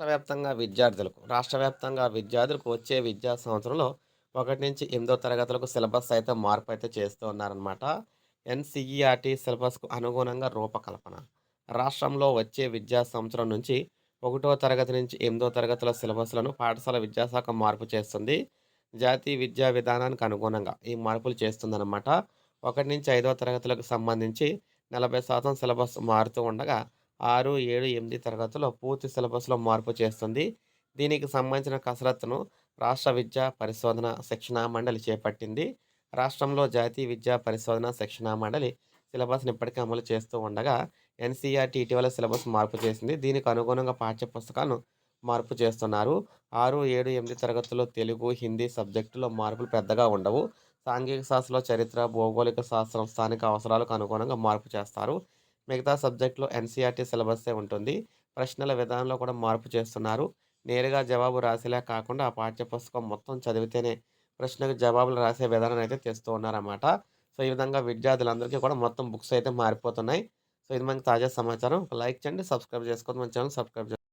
రాష్ట్ర వ్యాప్తంగా విద్యార్థులకు రాష్ట్ర వ్యాప్తంగా విద్యార్థులకు వచ్చే విద్యా సంవత్సరంలో ఒకటి నుంచి ఎనిమిదో తరగతులకు సిలబస్ అయితే మార్పు అయితే చేస్తూ ఉన్నారనమాట ఎన్సీఈఆర్టీ సిలబస్కు అనుగుణంగా రూపకల్పన. రాష్ట్రంలో వచ్చే విద్యా సంవత్సరం నుంచి ఒకటో తరగతి నుంచి ఎనిమిదో తరగతుల సిలబస్లను పాఠశాల విద్యాశాఖ మార్పు చేస్తుంది. జాతీయ విద్యా విధానానికి అనుగుణంగా ఈ మార్పులు చేస్తుందన్నమాట. ఒకటి నుంచి ఐదో తరగతులకు సంబంధించి నలభై శాతం సిలబస్ మారుతూ ఉండగా ఆరు ఏడు ఎనిమిది తరగతుల పూర్తి సిలబస్లో మార్పు చేస్తుంది. దీనికి సంబంధించిన కసరత్తును రాష్ట్ర విద్యా పరిశోధన శిక్షణా మండలి చేపట్టింది. రాష్ట్రంలో జాతీయ విద్యా పరిశోధన శిక్షణా మండలి సిలబస్ని ఇప్పటికే అమలు చేస్తూ ఉండగా ఎన్సీఆర్టీ ఇటీవల సిలబస్ మార్పు చేసింది. దీనికి అనుగుణంగా పాఠ్యపుస్తకాలను మార్పు చేస్తున్నారు. ఆరు ఏడు ఎనిమిది తరగతుల్లో తెలుగు హిందీ సబ్జెక్టులో మార్పులు పెద్దగా ఉండవు. సాంఘిక శాస్త్రంలో చరిత్ర భౌగోళిక శాస్త్రం స్థానిక అవసరాలకు అనుగుణంగా మార్పు చేస్తారు. మిగతా సబ్జెక్టులో ఎన్సీఆర్టీ సిలబస్సే ఉంటుంది. ప్రశ్నల విధానంలో కూడా మార్పు చేస్తున్నారు. నేరుగా జవాబు రాసేలా కాకుండా ఆ పాఠ్యపుస్తకం మొత్తం చదివితేనే ప్రశ్నకు జవాబులు రాసే విధానం అయితే తెస్తూ ఉన్నారన్నమాట. సో ఈ విధంగా విద్యార్థులందరికీ కూడా మొత్తం బుక్స్ అయితే మారిపోతున్నాయి. సో ఇది మనకి తాజా సమాచారం. లైక్ చేయండి సబ్స్క్రైబ్ చేసుకోండి మన ఛానల్ సబ్స్క్రైబ్ చేసుకోండి